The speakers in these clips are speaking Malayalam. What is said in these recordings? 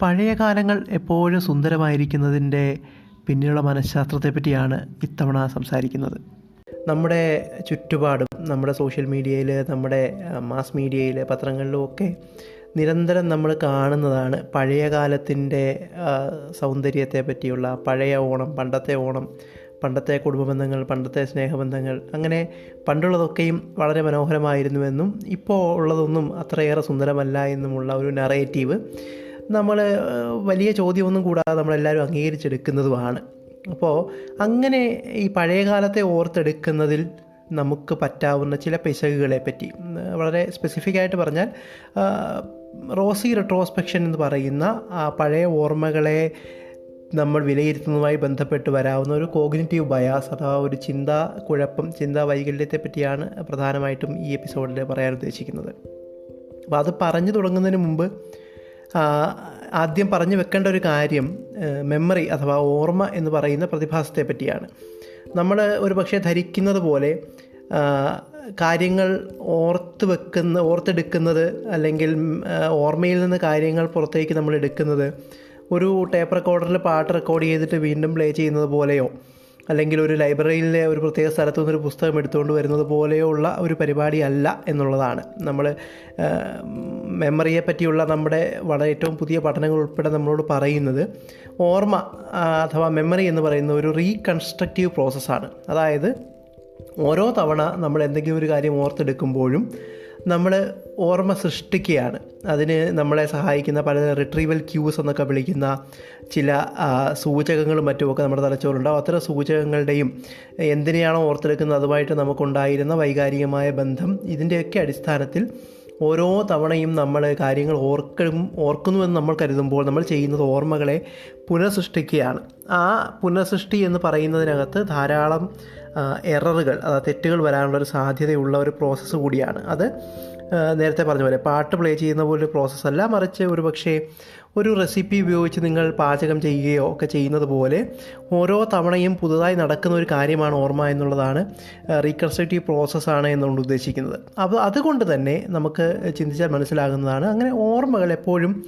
പഴയ കാലങ്ങൾ എപ്പോഴും സുന്ദരമായിരിക്കുന്നതിന്റെ പിന്നിലുള്ള മനഃശാസ്ത്രത്തെ പറ്റിയാണ് ഇത്തവണ സംസാരിക്കുന്നത്. നമ്മുടെ ചുറ്റുപാടും നമ്മുടെ സോഷ്യൽ മീഡിയയിൽ നമ്മുടെ മാസ് മീഡിയയിൽ പത്രങ്ങളിലും ഒക്കെ നിരന്തരം നമ്മൾ കാണുന്നതാണ് പഴയ കാലത്തിന്റെ സൗന്ദര്യത്തെ പറ്റിയുള്ള പഴയ ഓണം പണ്ടത്തെ ഓണം പണ്ടത്തെ കുടുംബ ബന്ധങ്ങൾ പണ്ടത്തെ സ്നേഹബന്ധങ്ങൾ അങ്ങനെ പണ്ടുള്ളതൊക്കെയും വളരെ മനോഹരമായിരുന്നുവെന്നും ഇപ്പോൾ ഉള്ളതൊന്നും അത്രയേറെ സുന്ദരമല്ല എന്നുമുള്ള ഒരു നറേറ്റീവ് നമ്മൾ വലിയ ചോദ്യമൊന്നും കൂടാതെ നമ്മളെല്ലാവരും അംഗീകരിച്ചെടുക്കുന്നതുമാണ്. അപ്പോൾ അങ്ങനെ ഈ പഴയകാലത്തെ ഓർത്തെടുക്കുന്നതിൽ നമുക്ക് പറ്റാവുന്ന ചില പിശകുകളെ പറ്റി. വളരെ സ്പെസിഫിക്കായിട്ട് പറഞ്ഞാൽ റോസി റെട്രോസ്പെക്ഷൻ എന്ന് പറയുന്ന ആ പഴയ ഓർമ്മകളെ നമ്മൾ വിലയിരുത്തുന്നതുമായി ബന്ധപ്പെട്ട് വരാവുന്ന ഒരു കോഗ്നിറ്റീവ് ബയാസ് അഥവാ ഒരു ചിന്താ കുഴപ്പം ചിന്താ വൈകല്യത്തെ പറ്റിയാണ് പ്രധാനമായിട്ടും ഈ എപ്പിസോഡിൽ പറയാൻ ഉദ്ദേശിക്കുന്നത്. അപ്പോൾ അത് പറഞ്ഞു തുടങ്ങുന്നതിന് മുമ്പ് ആദ്യം പറഞ്ഞു വെക്കേണ്ട ഒരു കാര്യം മെമ്മറി അഥവാ ഓർമ്മ എന്ന് പറയുന്ന പ്രതിഭാസത്തെ പറ്റിയാണ്. നമ്മൾ ഒരു പക്ഷേ ധരിക്കുന്നത് പോലെ കാര്യങ്ങൾ ഓർത്ത് വെക്കുന്ന ഓർത്തെടുക്കുന്നത് അല്ലെങ്കിൽ ഓർമ്മയിൽ നിന്ന് കാര്യങ്ങൾ പുറത്തേക്ക് നമ്മൾ എടുക്കുന്നത് ഒരു ടേപ്പ് റെക്കോർഡറിൽ പാട്ട് റെക്കോർഡ് ചെയ്തിട്ട് വീണ്ടും പ്ലേ ചെയ്യുന്നത് പോലെയോ അല്ലെങ്കിൽ ഒരു ലൈബ്രറിയിലെ ഒരു പ്രത്യേക സ്ഥലത്തു നിന്നൊരു പുസ്തകം എടുത്തുകൊണ്ട് വരുന്നത് പോലെയുള്ള ഒരു പരിപാടി അല്ല എന്നുള്ളതാണ്. നമ്മൾ മെമ്മറിയെ പറ്റിയുള്ള നമ്മുടെ വളരെ ഏറ്റവും പുതിയ പഠനങ്ങൾ ഉൾപ്പെടെ നമ്മളോട് പറയുന്നത് ഓർമ്മ അഥവാ മെമ്മറി എന്ന് പറയുന്ന ഒരു റീകൺസ്ട്രക്റ്റീവ് പ്രോസസ്സാണ്. അതായത് ഓരോ തവണ നമ്മൾ എന്തെങ്കിലും ഒരു കാര്യം ഓർത്തെടുക്കുമ്പോഴും നമ്മൾ ഓർമ്മ സൃഷ്ടിക്കുകയാണ്. അതിന് നമ്മളെ സഹായിക്കുന്ന പല റിട്രീവൽ ക്യൂസ് എന്നൊക്കെ വിളിക്കുന്ന ചില സൂചകങ്ങളും മറ്റുമൊക്കെ നമ്മുടെ തലച്ചോറുണ്ടാവും അത്തരം സൂചകങ്ങളുടെയും എന്തിനെയാണോ ഓർത്തെടുക്കുന്നത് അതുമായിട്ട് നമുക്കുണ്ടായിരുന്ന വൈകാരികമായ ബന്ധം ഇതിന്റെയൊക്കെ അടിസ്ഥാനത്തിൽ ഓരോ തവണയും നമ്മൾ കാര്യങ്ങൾ ഓർക്കും ഓർക്കുന്നുവെന്ന് നമ്മൾ കരുതുമ്പോൾ നമ്മൾ ചെയ്യുന്നത് ഓർമ്മകളെ പുനഃസൃഷ്ടിക്കുകയാണ്. ആ പുനഃസൃഷ്ടി എന്ന് പറയുന്നതിനകത്ത് ധാരാളം എററുകൾ അതായത് തെറ്റുകൾ വരാനുള്ള ഒരു സാധ്യതയുള്ള ഒരു പ്രോസസ്സ് കൂടിയാണ്. അത് നേരത്തെ പറഞ്ഞ പോലെ പാട്ട് പ്ലേ ചെയ്യുന്ന പോലെ പ്രോസസ്സല്ല മറിച്ച് ഒരു പക്ഷേ ഒരു റെസിപ്പി ഉപയോഗിച്ച് നിങ്ങൾ പാചകം ചെയ്യുകയോ ഒക്കെ ചെയ്യുന്നത് പോലെ ഓരോ തവണയും പുതുതായി നടക്കുന്ന ഒരു കാര്യമാണ് ഓർമ്മ എന്നുള്ളതാണ് റീകൺസ്ട്രക്റ്റീവ് പ്രോസസ്സാണ് എന്നുകൊണ്ട് ഉദ്ദേശിക്കുന്നത്. അപ്പോൾ അതുകൊണ്ട് തന്നെ നമുക്ക് ചിന്തിച്ചാൽ മനസ്സിലാകുന്നതാണ് അങ്ങനെ ഓർമ്മകൾ എപ്പോഴും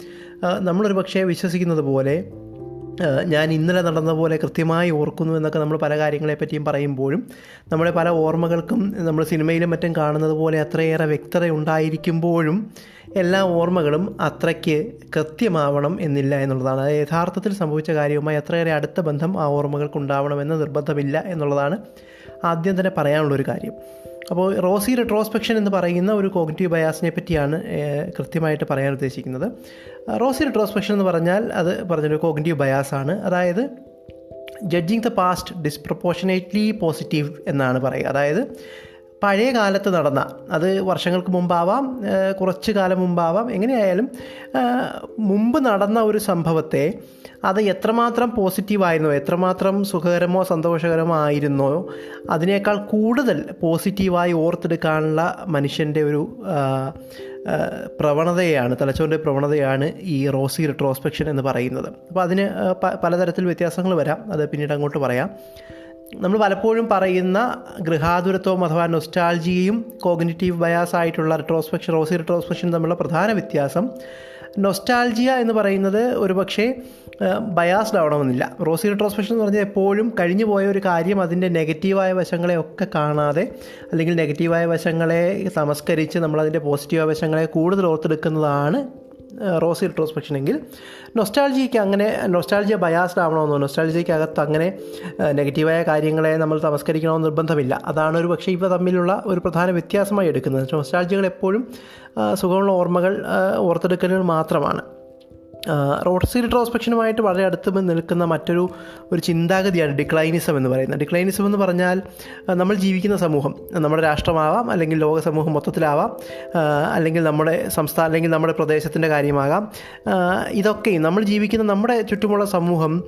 നമ്മളൊരു പക്ഷേ വിശ്വസിക്കുന്നത് പോലെ ഞാൻ ഇന്നലെ നടന്ന പോലെ കൃത്യമായി ഓർക്കുന്നു എന്നൊക്കെ നമ്മൾ പല കാര്യങ്ങളെപ്പറ്റിയും പറയുമ്പോഴും നമ്മുടെ പല ഓർമ്മകൾക്കും നമ്മൾ സിനിമയിലും മറ്റും കാണുന്നത് പോലെ അത്രയേറെ വ്യക്തത ഉണ്ടായിരിക്കുമ്പോഴും എല്ലാ ഓർമ്മകളും അത്രയ്ക്ക് കൃത്യമാവണം എന്നില്ല എന്നുള്ളതാണ്. അത് യഥാർത്ഥത്തിൽ സംഭവിച്ച കാര്യവുമായി അത്രയേറെ അടുത്ത ബന്ധം ആ ഓർമ്മകൾക്ക് ഉണ്ടാവണമെന്ന് നിർബന്ധമില്ല എന്നുള്ളതാണ് ആദ്യം തന്നെ പറയാനുള്ളൊരു കാര്യം. അപ്പോൾ റോസി റിട്രോസ്പെക്ഷൻ എന്ന് പറയുന്ന ഒരു കോഗ്നറ്റീവ് ബയാസിനെ പറ്റിയാണ് കൃത്യമായിട്ട് പറയാൻ ഉദ്ദേശിക്കുന്നത്. റോസി റിട്രോസ്പെക്ഷൻ എന്ന് പറഞ്ഞാൽ അത് പറഞ്ഞൊരു കോഗ്നിറ്റീവ് ബയാസാണ്. അതായത് judging the past disproportionately positive എന്നാണ് പറയുക. അതായത് പഴയ കാലത്ത് നടന്ന അത് വർഷങ്ങൾക്ക് മുമ്പാവാം കുറച്ച് കാലം മുമ്പാവാം എങ്ങനെയായാലും മുമ്പ് നടന്ന ഒരു സംഭവത്തെ അത് എത്രമാത്രം പോസിറ്റീവായിരുന്നോ എത്രമാത്രം സുഖകരമോ സന്തോഷകരമോ ആയിരുന്നോ അതിനേക്കാൾ കൂടുതൽ പോസിറ്റീവായി ഓർത്തെടുക്കാനുള്ള മനുഷ്യന്റെ ഒരു പ്രവണതയാണ് തലച്ചോറിന്റെ പ്രവണതയാണ് ഈ റോസി റിട്രോസ്പെക്ഷൻ എന്ന് പറയുന്നത്. അപ്പോൾ അതിന് പലതരത്തിൽ വ്യത്യാസങ്ങൾ വരാം. അത് പിന്നീട് അങ്ങോട്ട് പറയാം. നമ്മൾ പലപ്പോഴും പറയുന്ന ഗൃഹാതുരത്വം അഥവാ നൊസ്റ്റാൾജിയയും കോഗ്നിറ്റീവ് ബയാസ് ആയിട്ടുള്ള റിട്രോസ്പെക്ഷൻ റോസി റിട്രോസ്പെക്ഷൻ തമ്മിലുള്ള പ്രധാന വ്യത്യാസം. നൊസ്റ്റാൾജിയ എന്ന് പറയുന്നത് ഒരുപക്ഷെ ബയാസ്ഡ് ആവണമെന്നില്ല. റോസി റിട്രോസ്പെക്ഷൻ എന്ന് പറഞ്ഞാൽ എപ്പോഴും കഴിഞ്ഞു പോയ ഒരു കാര്യം അതിന്റെ നെഗറ്റീവായ വശങ്ങളെയൊക്കെ കാണാതെ അല്ലെങ്കിൽ നെഗറ്റീവായ വശങ്ങളെ സംസ്കരിച്ച് നമ്മളതിന്റെ പോസിറ്റീവായ വശങ്ങളെ കൂടുതൽ ഓർത്തെടുക്കുന്നതാണ് റോസി ഇൻട്രോസ്പെക്ഷൻ എങ്കിൽ നൊസ്റ്റാൾജിക്ക് അങ്ങനെ നൊസ്റ്റാൾജിയ ബയാസ്ഡ് ആവണമെന്നോ നൊസ്റ്റാൾജിക്ക് അകത്ത് അങ്ങനെ നെഗറ്റീവായ കാര്യങ്ങളെ നമ്മൾ തമസ്കരിക്കണമെന്ന് നിർബന്ധമില്ല. അതാണ് ഒരു പക്ഷേ ഇവ തമ്മിലുള്ള ഒരു പ്രധാന വ്യത്യാസമായി എടുക്കുന്നത്. നൊസ്റ്റാൾജികൾ എപ്പോഴും സുഖമുള്ള ഓർമ്മകൾ ഓർത്തെടുക്കലുകൾ മാത്രമാണ്. റോഡ്സി ട്രോസ്പെക്ഷനുമായിട്ട് വളരെ അടുത്ത് നിൽക്കുന്ന മറ്റൊരു ഒരു ചിന്താഗതിയാണ് ഡിക്ലൈനിസം എന്ന് പറയുന്നത്. ഡിക്ലൈനിസം എന്ന് പറഞ്ഞാൽ നമ്മൾ ജീവിക്കുന്ന സമൂഹം നമ്മുടെ രാഷ്ട്രമാവാം അല്ലെങ്കിൽ ലോക സമൂഹം മൊത്തത്തിലാവാം അല്ലെങ്കിൽ നമ്മുടെ സംസ്ഥാനം അല്ലെങ്കിൽ നമ്മുടെ പ്രദേശത്തിന്റെ കാര്യമാകാം. ഇതൊക്കെയും നമ്മൾ ജീവിക്കുന്ന നമ്മുടെ ചുറ്റുമുള്ള സമൂഹം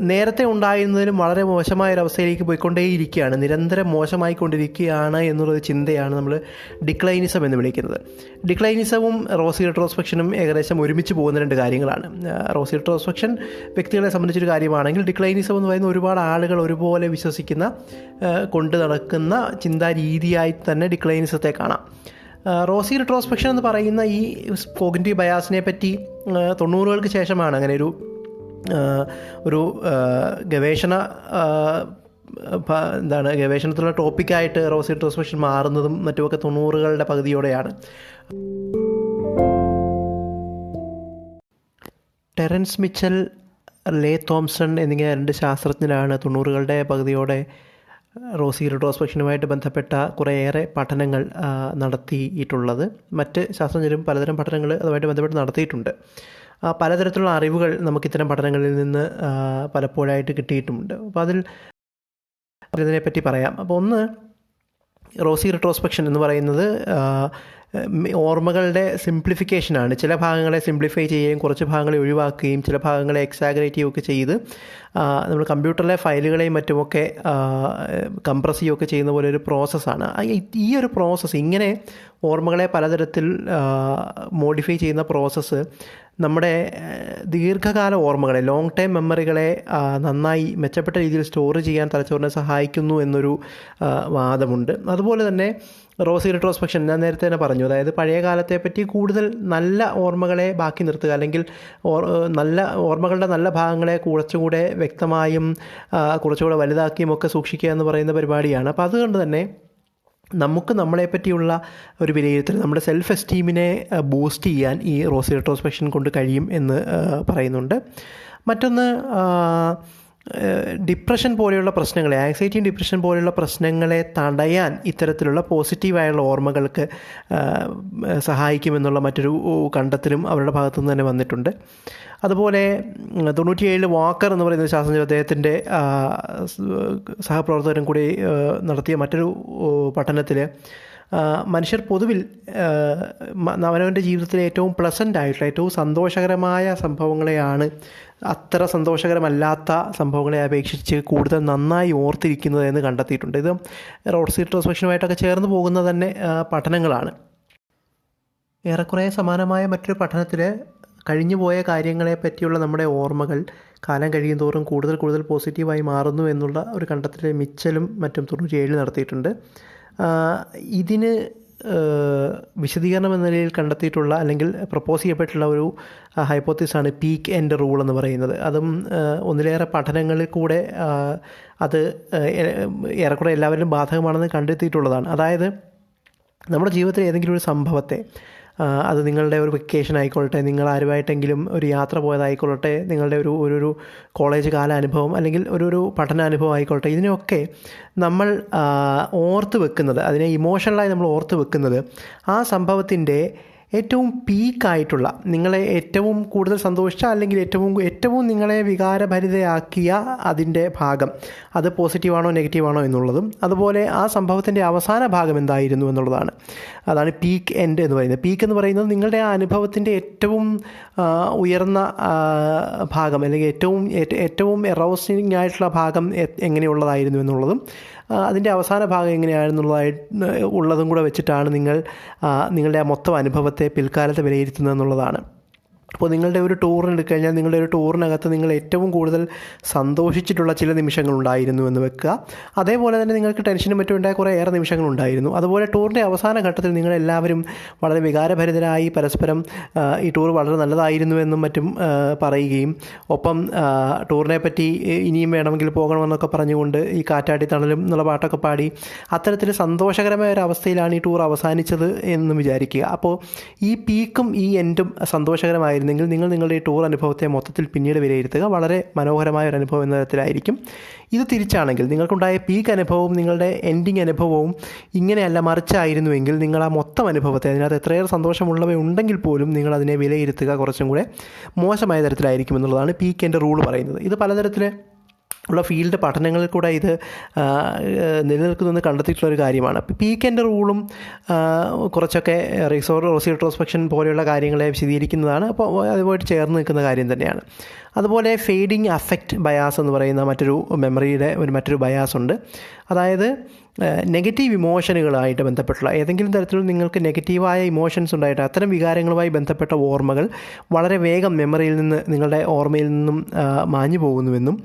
നേരത്തെ ഉണ്ടായിരുന്നതിലും വളരെ മോശമായ ഒരവസ്ഥയിലേക്ക് പോയിക്കൊണ്ടേയിരിക്കുകയാണ്. നിരന്തരം മോശമായിക്കൊണ്ടിരിക്കുകയാണ് എന്നുള്ളൊരു ചിന്തയാണ് നമ്മൾ ഡിക്ലൈനിസം എന്ന് വിളിക്കുന്നത്. ഡിക്ലൈനിസവും റോസി ട്രോസ്പെക്ഷനും ഏകദേശം ഒരുമിച്ച് പോകുന്ന രണ്ട് കാര്യങ്ങളാണ്. റോസി റിട്രോസ്പെക്ഷൻ വ്യക്തികളെ സംബന്ധിച്ചൊരു കാര്യമാണെങ്കിൽ ഡിക്ലൈനിസം എന്ന് പറയുന്ന ഒരുപാട് ആളുകൾ ഒരുപോലെ വിശ്വസിക്കുന്ന കൊണ്ട് നടക്കുന്ന ചിന്താ രീതിയായി തന്നെ ഡിക്ലൈനിസത്തെ കാണാം. റോസി റിട്രോസ്പെക്ഷൻ എന്ന് പറയുന്ന ഈ കോഗ്നിറ്റീവ് ബയാസിനെ പറ്റി തൊണ്ണൂറുകൾക്ക് ശേഷമാണ് അങ്ങനെ ഒരു ഒരു ഗവേഷണ എന്താണ് ഗവേഷണത്തിലുള്ള ടോപ്പിക്കായിട്ട് റോസി റിട്രോസ്പെക്ഷൻ മാറുന്നതും മറ്റുമൊക്കെ തൊണ്ണൂറുകളുടെ പകുതിയോടെയാണ്. ടെറൻസ് മിച്ചൽ ലേ തോംസൺ എന്നിങ്ങനെ രണ്ട് ശാസ്ത്രജ്ഞരാണ് തൊണ്ണൂറുകളുടെ പകുതിയോടെ റോസി റിട്രോസ്പെക്ഷനുമായിട്ട് ബന്ധപ്പെട്ട കുറേയേറെ പഠനങ്ങൾ നടത്തിയിട്ടുള്ളത്. മറ്റ് ശാസ്ത്രജ്ഞരും പലതരം പഠനങ്ങൾ അതുമായിട്ട് ബന്ധപ്പെട്ട് നടത്തിയിട്ടുണ്ട്. പലതരത്തിലുള്ള അറിവുകൾ നമുക്ക് ഇത്തരം പഠനങ്ങളിൽ നിന്ന് പലപ്പോഴായിട്ട് കിട്ടിയിട്ടുമുണ്ട്. അപ്പോൾ അതിൽ ഇതിനെപ്പറ്റി പറയാം. അപ്പോൾ ഒന്ന് റോസി റിട്രോസ്പെക്ഷൻ എന്ന് പറയുന്നത് ഓർമ്മകളുടെ സിംപ്ലിഫിക്കേഷനാണ് ചില ഭാഗങ്ങളെ സിംപ്ലിഫൈ ചെയ്യുകയും കുറച്ച് ഭാഗങ്ങളെ ഒഴിവാക്കുകയും ചില ഭാഗങ്ങളെ എക്സാഗ്രേറ്റ് ചെയ്യുകയൊക്കെ ചെയ്ത് നമ്മൾ കമ്പ്യൂട്ടറിലെ ഫയലുകളെയും മറ്റുമൊക്കെ കംപ്രസ് ചെയ്യുകയൊക്കെ ചെയ്യുന്ന പോലെ ഒരു പ്രോസസ്സാണ് ഈ ഒരു പ്രോസസ്സ് ഇങ്ങനെ ഓർമ്മകളെ പലതരത്തിൽ മോഡിഫൈ ചെയ്യുന്ന പ്രോസസ്സ് നമ്മുടെ ദീർഘകാല ഓർമ്മകളെ ലോങ് ടൈം മെമ്മറികളെ നന്നായി മെച്ചപ്പെട്ട രീതിയിൽ സ്റ്റോർ ചെയ്യാൻ തലച്ചോറിനെ സഹായിക്കുന്നു എന്നൊരു വാദമുണ്ട്. അതുപോലെ തന്നെ റോസി റിട്രോസ്പെക്ഷൻ ഞാൻ നേരത്തെ തന്നെ പറഞ്ഞു. അതായത് പഴയ കാലത്തെ പറ്റി കൂടുതൽ നല്ല ഓർമ്മകളെ ബാക്കി നിർത്തുക അല്ലെങ്കിൽ നല്ല ഓർമ്മകളുടെ നല്ല ഭാഗങ്ങളെ കുറച്ചുകൂടെ വ്യക്തമായും കുറച്ചുകൂടെ വലുതാക്കിയും ഒക്കെ സൂക്ഷിക്കുക എന്ന് പറയുന്ന പരിപാടിയാണ്. അപ്പോൾ അതുകൊണ്ട് തന്നെ നമുക്ക് നമ്മളെ പറ്റിയുള്ള ഒരു വിലയിരുത്തൽ നമ്മുടെ സെൽഫ് എസ്റ്റീമിനെ ബൂസ്റ്റ് ചെയ്യാൻ ഈ റോസി റിട്രോസ്പെക്ഷൻ കൊണ്ട് കഴിയും എന്ന് പറയുന്നുണ്ട്. മറ്റൊന്ന് ഡിപ്രഷൻ പോലെയുള്ള പ്രശ്നങ്ങളെ ആങ്സൈറ്റിയും ഡിപ്രഷൻ പോലെയുള്ള പ്രശ്നങ്ങളെ തടയാൻ ഇത്തരത്തിലുള്ള പോസിറ്റീവായുള്ള ഓർമ്മകൾക്ക് സഹായിക്കുമെന്നുള്ള മറ്റൊരു കണ്ടെത്തലും അവരുടെ ഭാഗത്തു നിന്ന് തന്നെ വന്നിട്ടുണ്ട്. അതുപോലെ തൊണ്ണൂറ്റിയേഴിൽ വാക്കർ എന്ന് പറയുന്ന ശാസ്ത്രജ്ഞ അദ്ദേഹത്തിന്റെ സഹപ്രവർത്തകരും കൂടി നടത്തിയ മറ്റൊരു പഠനത്തിൽ മനുഷ്യർ പൊതുവിൽ അവനവന്റെ ജീവിതത്തിലെ ഏറ്റവും പ്ലസന്റ് ആയിട്ടുള്ള ഏറ്റവും സന്തോഷകരമായ സംഭവങ്ങളെയാണ് അത്ര സന്തോഷകരമല്ലാത്ത സംഭവങ്ങളെ അപേക്ഷിച്ച് കൂടുതൽ നന്നായി ഓർത്തിരിക്കുന്നത് എന്ന് കണ്ടെത്തിയിട്ടുണ്ട്. ഇത് റോഡ് സീറ്റ് റോസ്പെക്ഷനുമായിട്ടൊക്കെ ചേർന്ന് പോകുന്ന തന്നെ പഠനങ്ങളാണ്. ഏറെക്കുറെ സമാനമായ മറ്റൊരു പഠനത്തിൽ കഴിഞ്ഞു പോയ കാര്യങ്ങളെ പറ്റിയുള്ള നമ്മുടെ ഓർമ്മകൾ കാലം കഴിയും തോറും കൂടുതൽ കൂടുതൽ പോസിറ്റീവായി മാറുന്നു എന്നുള്ള ഒരു കണ്ടെത്തൽ മിച്ചലും മറ്റും തൊണ്ണൂറ്റിയേഴിൽ നടത്തിയിട്ടുണ്ട്. ഇതിന് വിശദീകരണം എന്ന നിലയിൽ കണ്ടെത്തിയിട്ടുള്ള അല്ലെങ്കിൽ പ്രപ്പോസ് ചെയ്യപ്പെട്ടുള്ള ഒരു ഹൈപ്പോത്തിസാണ് പീക്ക് എൻഡ് റൂൾ എന്ന് പറയുന്നത്. അതും ഒന്നിലേറെ പഠനങ്ങളിൽ കൂടെ അത് ഏറെക്കുറെ എല്ലാവരിലും ബാധകമാണെന്ന് കണ്ടെത്തിയിട്ടുള്ളതാണ്. അതായത് നമ്മുടെ ജീവിതത്തിൽ ഏതെങ്കിലും ഒരു സംഭവത്തെ അത് നിങ്ങളുടെ ഒരു വെക്കേഷൻ ആയിക്കൊള്ളട്ടെ നിങ്ങൾ ആരുമായിട്ടെങ്കിലും ഒരു യാത്ര പോയതായിക്കൊള്ളട്ടെ നിങ്ങളുടെ ഒരു ഒരു ഒരു കോളേജ് കാല അനുഭവം അല്ലെങ്കിൽ ഒരു ഒരു പഠനാനുഭവം ആയിക്കൊള്ളട്ടെ ഇതിനെയൊക്കെ നമ്മൾ ഓർത്ത് വെക്കുന്നത് അതിനെ ഇമോഷണലായി നമ്മൾ ഓർത്ത് വെക്കുന്നത് ആ സംഭവത്തിന്റെ ഏറ്റവും പീക്കായിട്ടുള്ള നിങ്ങളെ ഏറ്റവും കൂടുതൽ സന്തോഷിച്ച അല്ലെങ്കിൽ ഏറ്റവും ഏറ്റവും നിങ്ങളെ വികാരഭരിതയാക്കിയ അതിന്റെ ഭാഗം അത് പോസിറ്റീവാണോ നെഗറ്റീവാണോ എന്നുള്ളതും അതുപോലെ ആ സംഭവത്തിന്റെ അവസാന ഭാഗം എന്തായിരുന്നു എന്നുള്ളതാണ്. അതാണ് പീക്ക് എൻഡ് എന്ന് പറയുന്നത്. പീക്ക് എന്ന് പറയുന്നത് നിങ്ങളുടെ ആ അനുഭവത്തിന്റെ ഏറ്റവും ഉയർന്ന ഭാഗം അല്ലെങ്കിൽ ഏറ്റവും ഏറ്റവും എറോസിങ് ആയിട്ടുള്ള ഭാഗം എങ്ങനെയുള്ളതായിരുന്നു എന്നുള്ളതും അതിന്റെ അവസാന ഭാഗം എങ്ങനെയാണെന്നുള്ളതായി ഉള്ളതും കൂടെ വെച്ചിട്ടാണ് നിങ്ങൾ നിങ്ങളുടെ ആ മൊത്തം അനുഭവത്തെ പിൽക്കാലത്ത് വിലയിരുത്തുന്നത് എന്നുള്ളതാണ് അപ്പോൾ നിങ്ങളുടെ ഒരു ടൂറിന് എടുക്കഴിഞ്ഞാൽ നിങ്ങളുടെ ഒരു ടൂറിനകത്ത് നിങ്ങൾ ഏറ്റവും കൂടുതൽ സന്തോഷിച്ചിട്ടുള്ള ചില നിമിഷങ്ങൾ ഉണ്ടായിരുന്നു എന്ന് വെക്കുക. അതേപോലെ തന്നെ നിങ്ങൾക്ക് ടെൻഷനും മറ്റും ഉണ്ടായ കുറേ ഏറെ നിമിഷങ്ങൾ ഉണ്ടായിരുന്നു അതുപോലെ ടൂറിന്റെ അവസാന ഘട്ടത്തിൽ നിങ്ങളെല്ലാവരും വളരെ വികാരഭരിതരായി പരസ്പരം ഈ ടൂർ വളരെ നല്ലതായിരുന്നു എന്നും മറ്റും പറയുകയും. ഒപ്പം ടൂറിനെ പറ്റി ഇനിയും വേണമെങ്കിൽ പോകണമെന്നൊക്കെ പറഞ്ഞുകൊണ്ട് ഈ കാറ്റാടി തണലും എന്നുള്ള പാട്ടൊക്കെ പാടി അത്തരത്തിൽ സന്തോഷകരമായ ഒരു അവസ്ഥയിലാണ് ഈ ടൂർ അവസാനിച്ചത് എന്നും വിചാരിക്കുക. അപ്പോൾ ഈ പീക്കും ഈ എൻഡും സന്തോഷകരമായിരുന്നെങ്കിൽ നിങ്ങൾ നിങ്ങളുടെ ഈ ടൂർ അനുഭവത്തെ മൊത്തത്തിൽ പിന്നീട് വിലയിരുത്തുക. വളരെ മനോഹരമായ ഒരു അനുഭവം എന്ന തരത്തിലായിരിക്കും. ഇത് തിരിച്ചാണെങ്കിൽ നിങ്ങൾക്കുണ്ടായ പീക്ക് അനുഭവവും നിങ്ങളുടെ എൻഡിങ് അനുഭവവും ഇങ്ങനെയല്ല മറിച്ചായിരുന്നുവെങ്കിൽ നിങ്ങൾ ആ മൊത്തം അനുഭവത്തെ അതിനകത്ത് എത്രയേറെ സന്തോഷമുള്ളവ ഉണ്ടെങ്കിൽ പോലും നിങ്ങൾ അതിനെ വിലയിരുത്തുക കുറച്ചും കൂടെ മോശമായ തരത്തിലായിരിക്കും എന്നുള്ളതാണ് പീക്ക് എന്റെ റൂൾ പറയുന്നത്. ഇത് പലതരത്തിൽ ഉള്ള ഫീൽഡ് പഠനങ്ങളിൽ കൂടെ ഇത് നിലനിൽക്കുന്നതെന്ന് കണ്ടെത്തിയിട്ടുള്ള ഒരു കാര്യമാണ്. പീക്കിന്റെ റൂളും കുറച്ചൊക്കെ റിസോർ റോസിട്രോസ്പെക്ഷൻ പോലെയുള്ള കാര്യങ്ങളെ വിശദീകരിക്കുന്നതാണ്. അപ്പോൾ അതുമായിട്ട് ചേർന്ന് നിൽക്കുന്ന കാര്യം തന്നെയാണ്. അതുപോലെ ഫെയ്ഡിങ് അഫക്റ്റ് ബയാസ് എന്ന് പറയുന്ന മറ്റൊരു മെമ്മറിയുടെ ഒരു മറ്റൊരു ബയാസ് ഉണ്ട്. അതായത് നെഗറ്റീവ് ഇമോഷനുകളായിട്ട് ബന്ധപ്പെട്ടുള്ള ഏതെങ്കിലും തരത്തിൽ നിങ്ങൾക്ക് നെഗറ്റീവായ ഇമോഷൻസ് ഉണ്ടായിട്ട് അത്തരം വികാരങ്ങളുമായി ബന്ധപ്പെട്ട ഓർമ്മകൾ വളരെ വേഗം മെമ്മറിയിൽ നിന്ന് നിങ്ങളുടെ ഓർമ്മയിൽ നിന്നും മാഞ്ഞു പോകുന്നുവെന്നും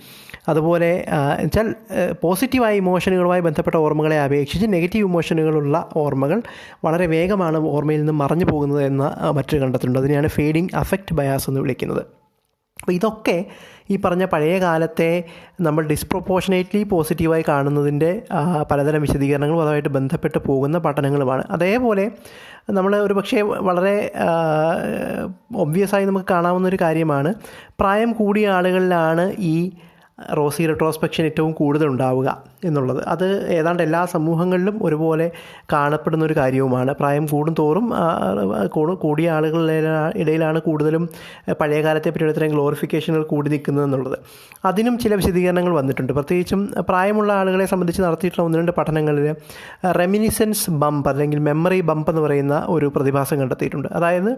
അതുപോലെ വെച്ചാൽ പോസിറ്റീവായ ഇമോഷനുകളുമായി ബന്ധപ്പെട്ട ഓർമ്മകളെ അപേക്ഷിച്ച് നെഗറ്റീവ് ഇമോഷനുകളുള്ള ഓർമ്മകൾ വളരെ വേഗമാണ് ഓർമ്മയിൽ നിന്ന് മറഞ്ഞു പോകുന്നത് എന്ന മറ്റൊരു കണ്ടെത്തലുണ്ട്. അതിനെയാണ് ഫെയ്ഡിങ് അഫക്റ്റ് ബയാസ് എന്ന് വിളിക്കുന്നത്. അപ്പോൾ ഇതൊക്കെ ഈ പറഞ്ഞ പഴയ കാലത്തെ നമ്മൾ ഡിസ്പ്രൊപ്പോർഷനേറ്റ്ലി പോസിറ്റീവായി കാണുന്നതിന്റെ പലതരം വിശദീകരണങ്ങളും അതുമായിട്ട് ബന്ധപ്പെട്ട് പോകുന്ന പഠനങ്ങളുമാണ്. അതേപോലെ നമ്മൾ ഒരു പക്ഷേ വളരെ ഒബ്വിയസായി നമുക്ക് കാണാവുന്ന ഒരു കാര്യമാണ് പ്രായം കൂടിയ ആളുകളിലാണ് ഈ റോസി റിട്രോസ്പെക്ഷൻ ഏറ്റവും കൂടുതൽ ഉണ്ടാവുക എന്നുള്ളത്. അത് ഏതാണ്ട് എല്ലാ സമൂഹങ്ങളിലും ഒരുപോലെ കാണപ്പെടുന്ന ഒരു കാര്യവുമാണ്. പ്രായം കൂടും തോറും കൂടിയ ആളുകളുടെ ഇടയിലാണ് കൂടുതലും പഴയകാലത്തെ കാലത്തെ പറ്റി ഇത്തരം ഗ്ലോറിഫിക്കേഷനുകൾ കൂടി നിൽക്കുന്നത് എന്നുള്ളത്. അതിനും ചില വിശദീകരണങ്ങൾ വന്നിട്ടുണ്ട്. പ്രത്യേകിച്ചും പ്രായമുള്ള ആളുകളെ സംബന്ധിച്ച് നടത്തിയിട്ടുള്ള ഒന്ന് രണ്ട് പഠനങ്ങളിൽ റെമിനിസൻസ് ബമ്പ് അല്ലെങ്കിൽ മെമ്മറി ബമ്പ് എന്ന് പറയുന്ന ഒരു പ്രതിഭാസം കണ്ടെത്തിയിട്ടുണ്ട്. അതായത്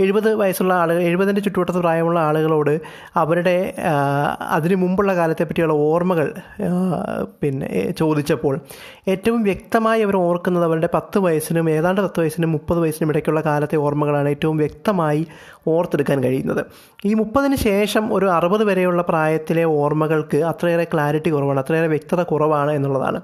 എഴുപത് വയസ്സുള്ള ആളുകൾ എഴുപതിന്റെ ചുറ്റുവട്ടത്ത് പ്രായമുള്ള ആളുകളോട് അവരുടെ അതിനു മുമ്പുള്ള കാലത്തെ പറ്റിയുള്ള ഓർമ്മകൾ പിന്നെ ചോദിച്ചപ്പോൾ ഏറ്റവും വ്യക്തമായി അവർ ഓർക്കുന്നത് അവരുടെ പത്ത് വയസ്സിനും ഏതാണ്ട് പത്ത് വയസ്സിനും മുപ്പത് വയസ്സിനും ഇടയ്ക്കുള്ള കാലത്തെ ഓർമ്മകളാണ് ഏറ്റവും വ്യക്തമായി ഓർത്തെടുക്കാൻ കഴിയുന്നത്. ഈ മുപ്പതിന് ശേഷം ഒരു അറുപത് വരെയുള്ള പ്രായത്തിലെ ഓർമ്മകൾക്ക് അത്രയേറെ ക്ലാരിറ്റി കുറവാണ് അത്രയേറെ വ്യക്തത കുറവാണ് എന്നുള്ളതാണ്.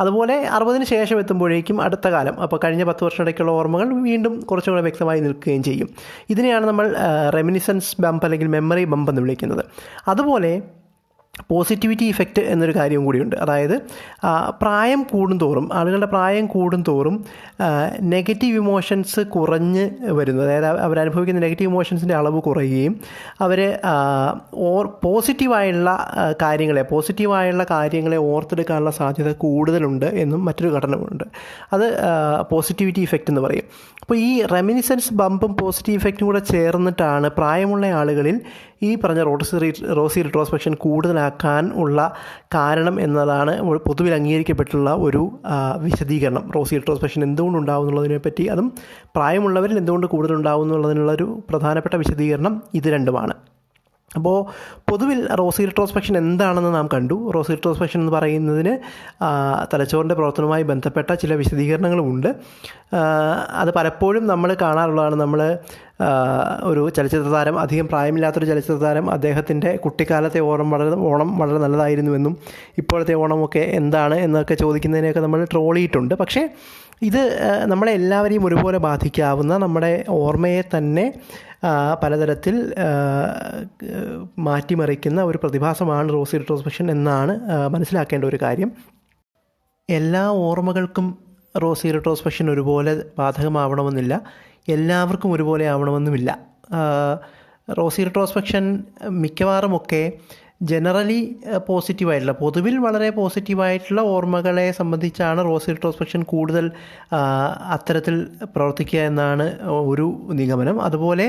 അതുപോലെ അറുപതിന് ശേഷം എത്തുമ്പോഴേക്കും അടുത്ത കാലം. അപ്പോൾ കഴിഞ്ഞ പത്ത് വർഷം ഇടയ്ക്കുള്ള ഓർമ്മകൾ വീണ്ടും കുറച്ചും കൂടെ വ്യക്തമായി നിൽക്കുകയും ചെയ്യും. ഇതിനെയാണ് നമ്മൾ റെമിനിസൻസ് ബംപ് അല്ലെങ്കിൽ മെമ്മറി ബംപ് എന്ന് വിളിക്കുന്നത്. അതുപോലെ പോസിറ്റിവിറ്റി ഇഫക്റ്റ് എന്നൊരു കാര്യവും കൂടിയുണ്ട്. അതായത് പ്രായം കൂടുന്തോറും ആളുകളുടെ പ്രായം കൂടുന്തോറും നെഗറ്റീവ് ഇമോഷൻസ് കുറഞ്ഞ് വരുന്നു. അതായത് അവരനുഭവിക്കുന്ന നെഗറ്റീവ് ഇമോഷൻസിന്റെ അളവ് കുറയുകയും അവർ ഓർ പോസിറ്റീവായുള്ള കാര്യങ്ങളെ പോസിറ്റീവായുള്ള കാര്യങ്ങളെ ഓർത്തെടുക്കാനുള്ള സാധ്യത കൂടുതലുണ്ട് എന്നും മറ്റൊരു ഘടനമുണ്ട്. അത് പോസിറ്റിവിറ്റി ഇഫക്റ്റ് എന്ന് പറയും. അപ്പോൾ ഈ റെമിനിസൻസ് ബമ്പും പോസിറ്റീവ് ഇഫക്റ്റും കൂടെ ചേർന്നിട്ടാണ് പ്രായമുള്ള ആളുകളിൽ ഈ പറഞ്ഞ റോട്ടസി റോസി റിട്രോസ്പെക്ഷൻ കൂടുതലാക്കാൻ ഉള്ള കാരണം എന്നതാണ് പൊതുവിൽ അംഗീകരിക്കപ്പെട്ടുള്ള ഒരു വിശദീകരണം. റോസി റിട്രോസ്പെക്ഷൻ എന്തുകൊണ്ട് ഉണ്ടാവും എന്നുള്ളതിനെ പറ്റി അതും പ്രായമുള്ളവരിൽ എന്തുകൊണ്ട് കൂടുതൽ ഉണ്ടാവും എന്നുള്ളതിനുള്ള ഒരു പ്രധാനപ്പെട്ട വിശദീകരണം ഇത് രണ്ടുമാണ്. അപ്പോൾ പൊതുവിൽ റോസി റിട്രോസ്പെക്ഷൻ എന്താണെന്ന് നാം കണ്ടു. റോസി റിട്രോസ്പെക്ഷൻ എന്ന് പറയുന്നതിന് തലച്ചോറിന്റെ പ്രവർത്തനവുമായി ബന്ധപ്പെട്ട ചില വിശദീകരണങ്ങളുമുണ്ട് അത് പലപ്പോഴും നമ്മൾ കാണാറുള്ളതാണ്. നമ്മൾ ഒരു ചലച്ചിത്ര താരം അധികം പ്രായമില്ലാത്തൊരു ചലച്ചിത്ര താരം അദ്ദേഹത്തിന്റെ കുട്ടിക്കാലത്തെ ഓണം വളരെ ഓണം വളരെ നല്ലതായിരുന്നുവെന്നും ഇപ്പോഴത്തെ ഓണമൊക്കെ എന്താണ് എന്നൊക്കെ ചോദിക്കുന്നതിനെയൊക്കെ നമ്മൾ ട്രോളിയിട്ടുണ്ട് പക്ഷേ ഇത് നമ്മളെ എല്ലാവരെയും ഒരുപോലെ ബാധിക്കാവുന്ന നമ്മുടെ ഓർമ്മയെ തന്നെ പലതരത്തിൽ മാറ്റിമറിക്കുന്ന ഒരു പ്രതിഭാസമാണ് റോസി റിട്രോസ്പെക്ഷൻ എന്നാണ് മനസ്സിലാക്കേണ്ട ഒരു കാര്യം. എല്ലാ ഓർമ്മകൾക്കും റോസി റിട്രോസ്പെക്ഷൻ ഒരുപോലെ ബാധകമാവണമെന്നില്ല. എല്ലാവർക്കും ഒരുപോലെ ആവണമെന്നുമില്ല. റോസി റിട്രോസ്പെക്ഷൻ മിക്കവാറുമൊക്കെ ജനറലി പോസിറ്റീവായിട്ടുള്ള പൊതുവിൽ വളരെ പോസിറ്റീവായിട്ടുള്ള ഓർമ്മകളെ സംബന്ധിച്ചാണ് റോസ് റിട്രോസ്പെക്ഷൻ കൂടുതൽ അത്തരത്തിൽ പ്രവർത്തിക്കുക എന്നാണ് ഒരു നിഗമനം. അതുപോലെ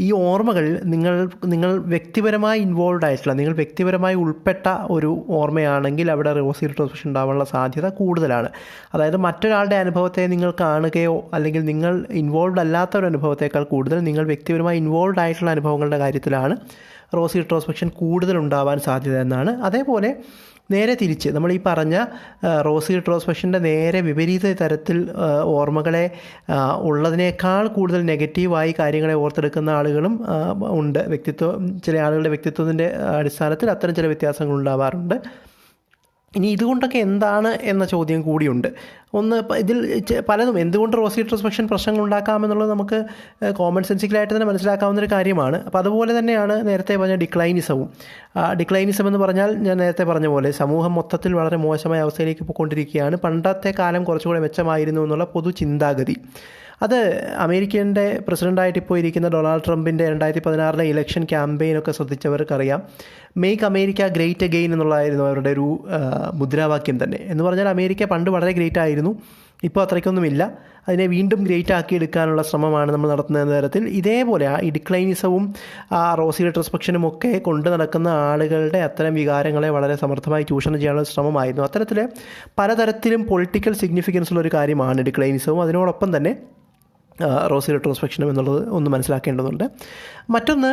ഈ ഓർമ്മകൾ നിങ്ങൾ നിങ്ങൾ വ്യക്തിപരമായി ഇൻവോൾവ് ആയിട്ടുള്ള നിങ്ങൾ വ്യക്തിപരമായി ഉൾപ്പെട്ട ഒരു ഓർമ്മയാണെങ്കിൽ അവിടെ റോസ് റിട്രോസ്പെക്ഷൻ ഉണ്ടാവാനുള്ള സാധ്യത കൂടുതലാണ്. അതായത് മറ്റൊരാളുടെ അനുഭവത്തെ നിങ്ങൾ കാണുകയോ അല്ലെങ്കിൽ നിങ്ങൾ ഇൻവോൾവ് അല്ലാത്ത ഒരു അനുഭവത്തേക്കാൾ കൂടുതൽ നിങ്ങൾ വ്യക്തിപരമായി ഇൻവോൾവ് ആയിട്ടുള്ള അനുഭവങ്ങളുടെ കാര്യത്തിലാണ് റോസി കൂടുതൽ ഉണ്ടാവാൻ സാധ്യത എന്നാണ്. അതേപോലെ നേരെ തിരിച്ച് നമ്മൾ ഈ പറഞ്ഞ റോസ് റിട്രോസ്പെക്ഷന്റെ നേരെ വിപരീത തരത്തിൽ ഓർമ്മകളെ ഉള്ളതിനേക്കാൾ കൂടുതൽ നെഗറ്റീവായി കാര്യങ്ങളെ ഓർത്തെടുക്കുന്ന ആളുകളും ഉണ്ട്. വ്യക്തിത്വം ചില ആളുകളുടെ വ്യക്തിത്വത്തിന്റെ അടിസ്ഥാനത്തിൽ അത്തരം ചില വ്യത്യാസങ്ങൾ ഉണ്ടാവാറുണ്ട്. ഇനി ഇതുകൊണ്ടൊക്കെ എന്താണ് എന്ന ചോദ്യം കൂടിയുണ്ട്. ഒന്ന് ഇതിൽ പലതും എന്തുകൊണ്ട് റോസി റിട്രോസ്പെക്ഷൻ പ്രശ്നങ്ങൾ ഉണ്ടാക്കാമെന്നുള്ളത് നമുക്ക് കോമൺ സെൻസിക്കലായിട്ട് തന്നെ മനസ്സിലാക്കാവുന്ന ഒരു കാര്യമാണ്. അപ്പോൾ അതുപോലെ തന്നെയാണ് നേരത്തെ പറഞ്ഞ ഡിക്ലൈനിസവും ഡിക്ലൈനിസം എന്ന് പറഞ്ഞാൽ ഞാൻ നേരത്തെ പറഞ്ഞ പോലെ സമൂഹം മൊത്തത്തിൽ വളരെ മോശമായ അവസ്ഥയിലേക്ക് പോയിക്കൊണ്ടിരിക്കുകയാണ് പണ്ടത്തെ കാലം കുറച്ചുകൂടെ മെച്ചമായിരുന്നു എന്നുള്ള പൊതു ചിന്താഗതി അത് അമേരിക്കന്റെ പ്രസിഡന്റായിട്ട് ഇപ്പോൾ ഇരിക്കുന്ന ഡൊണാൾഡ് ട്രംപിന്റെ രണ്ടായിരത്തി പതിനാറിലെ ഇലക്ഷൻ ക്യാമ്പയിനൊക്കെ ശ്രദ്ധിച്ചവർക്കറിയാം. മേക്ക് അമേരിക്ക ഗ്രേറ്റ് അഗെയിൻ എന്നുള്ളതായിരുന്നു അവരുടെ ഒരു മുദ്രാവാക്യം തന്നെ. എന്ന് പറഞ്ഞാൽ അമേരിക്ക പണ്ട് വളരെ ഗ്രേറ്റ് ആയിരുന്നു. ഇപ്പോൾ അത്രയ്ക്കൊന്നുമില്ല. അതിനെ വീണ്ടും ഗ്രേറ്റ് ആക്കി എടുക്കാനുള്ള ശ്രമമാണ് നമ്മൾ നടത്തുന്ന തരത്തിൽ. ഇതേപോലെ ആ ഈ ഡിക്ലൈനിസവും ആ റോസി റെട്രസ്പെക്ഷനും ഒക്കെ കൊണ്ട് നടക്കുന്ന ആളുകളുടെ അത്തരം വികാരങ്ങളെ വളരെ സമർത്ഥമായി ചൂഷണം ചെയ്യാനുള്ള ശ്രമമായിരുന്നു. അത്തരത്തിൽ പലതരത്തിലും പൊളിറ്റിക്കൽ സിഗ്നിഫിക്കൻസ് ഉള്ള ഒരു കാര്യമാണ് ഡിക്ലൈനിസവും അതിനോടൊപ്പം തന്നെ റോസി റെട്രോസ്പെക്ഷനും എന്നുള്ളത് ഒന്ന് മനസ്സിലാക്കേണ്ടതുണ്ട്. മറ്റൊന്ന്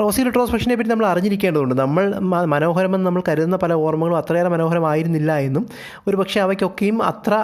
റോസി റിട്രോസ്പെക്ഷനെ പറ്റി നമ്മൾ അറിഞ്ഞിരിക്കേണ്ടതുണ്ട്. നമ്മൾ മനോഹരമെന്ന് നമ്മൾ കരുതുന്ന പല ഓർമ്മകളും അത്രയേറെ മനോഹരമായിരുന്നില്ല എന്നും ഒരു പക്ഷേ അവയ്ക്കൊക്കെയും അത്ര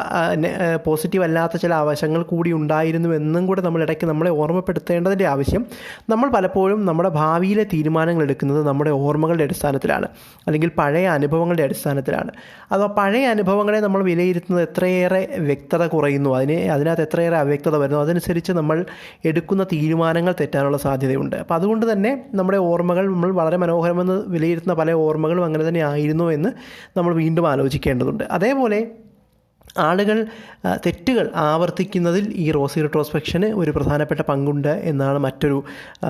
പോസിറ്റീവ് അല്ലാത്ത ചില ആവശ്യങ്ങൾ കൂടി ഉണ്ടായിരുന്നു എന്നും കൂടെ നമ്മൾ ഇടയ്ക്ക് നമ്മളെ ഓർമ്മപ്പെടുത്തേണ്ടതിന്റെ ആവശ്യം നമ്മൾ പലപ്പോഴും നമ്മുടെ ഭാവിയിലെ തീരുമാനങ്ങൾ എടുക്കുന്നത് നമ്മുടെ ഓർമ്മകളുടെ അടിസ്ഥാനത്തിലാണ്. അല്ലെങ്കിൽ പഴയ അനുഭവങ്ങളുടെ അടിസ്ഥാനത്തിലാണ്. അപ്പോൾ പഴയ അനുഭവങ്ങളെ നമ്മൾ വിലയിരുത്തുന്നത് എത്രയേറെ വ്യക്തത കുറയുന്നു അതിന് അതിനകത്ത് എത്രയേറെ അവ്യക്തത വരുന്നു അതനുസരിച്ച് നമ്മൾ എടുക്കുന്ന തീരുമാനങ്ങൾ തെറ്റാനുള്ള സാധ്യതയുണ്ട്. അപ്പോൾ അതുകൊണ്ട് തന്നെ നമ്മുടെ ഓർമ്മകൾ നമ്മൾ വളരെ മനോഹരമെന്ന് വിലയിരുത്തുന്ന പല ഓർമ്മകളും അങ്ങനെ തന്നെ ആയിരുന്നു എന്ന് നമ്മൾ വീണ്ടും ആലോചിക്കേണ്ടതുണ്ട്. അതേപോലെ ആളുകൾ തെറ്റുകൾ ആവർത്തിക്കുന്നതിൽ ഈ റോസി റിട്രോസ്പെക്ഷന് ഒരു പ്രധാനപ്പെട്ട പങ്കുണ്ട് എന്നാണ് മറ്റൊരു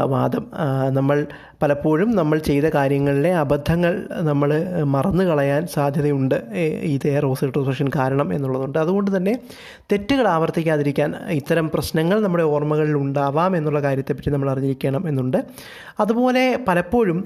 വാദം. നമ്മൾ പലപ്പോഴും നമ്മൾ ചെയ്ത കാര്യങ്ങളിലെ അബദ്ധങ്ങൾ നമ്മൾ മറന്നു കളയാൻ സാധ്യതയുണ്ട് ഇതേ റോസി റിട്രോസ്പെക്ഷൻ കാരണം എന്നുള്ളതുണ്ട് അതുകൊണ്ട് തന്നെ തെറ്റുകൾ ആവർത്തിക്കാതിരിക്കാൻ ഇത്തരം പ്രശ്നങ്ങൾ നമ്മുടെ ഓർമ്മകളിൽ ഉണ്ടാവാം എന്നുള്ള കാര്യത്തെപ്പറ്റി നമ്മൾ അറിഞ്ഞിരിക്കണം എന്നുണ്ട്. അതുപോലെ പലപ്പോഴും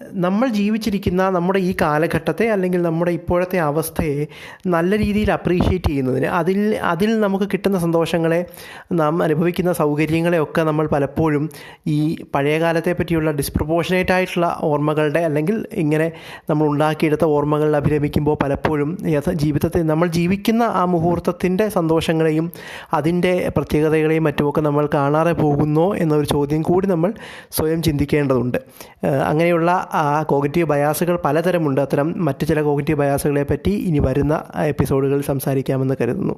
നമ്മൾ ജീവിച്ചിരിക്കുന്ന നമ്മുടെ ഈ കാലഘട്ടത്തെ അല്ലെങ്കിൽ നമ്മുടെ ഇപ്പോഴത്തെ അവസ്ഥയെ നല്ല രീതിയിൽ അപ്രീഷിയേറ്റ് ചെയ്യുന്നതിന് അതിൽ അതിൽ നമുക്ക് കിട്ടുന്ന സന്തോഷങ്ങളെ നാം അനുഭവിക്കുന്ന സൗകര്യങ്ങളെയൊക്കെ നമ്മൾ പലപ്പോഴും ഈ പഴയ കാലത്തെ പറ്റിയുള്ള ഡിസ്പ്രപ്പോർഷനേറ്റ് ആയിട്ടുള്ള ഓർമ്മകളുടെ അല്ലെങ്കിൽ ഇങ്ങനെ നമ്മൾ ഉണ്ടാക്കിയെടുത്ത ഓർമ്മകളിൽ അഭിരമിക്കുമ്പോൾ പലപ്പോഴും ജീവിതത്തെ നമ്മൾ ജീവിക്കുന്ന ആ മുഹൂർത്തത്തിന്റെ സന്തോഷങ്ങളെയും അതിന്റെ പ്രത്യേകതകളെയും മറ്റുമൊക്കെ നമ്മൾ കാണാതെ പോകുന്നോ എന്നൊരു ചോദ്യം കൂടി നമ്മൾ സ്വയം ചിന്തിക്കേണ്ടതുണ്ട്. അങ്ങനെയുള്ള ആ കോഗ്നിറ്റീവ് ബയാസുകൾ പലതരമുണ്ട്. അത്തരം മറ്റ് ചില കോഗറ്റീവ് ബയാസുകളെ പറ്റി ഇനി വരുന്ന എപ്പിസോഡുകളിൽ സംസാരിക്കാമെന്ന് കരുതുന്നു.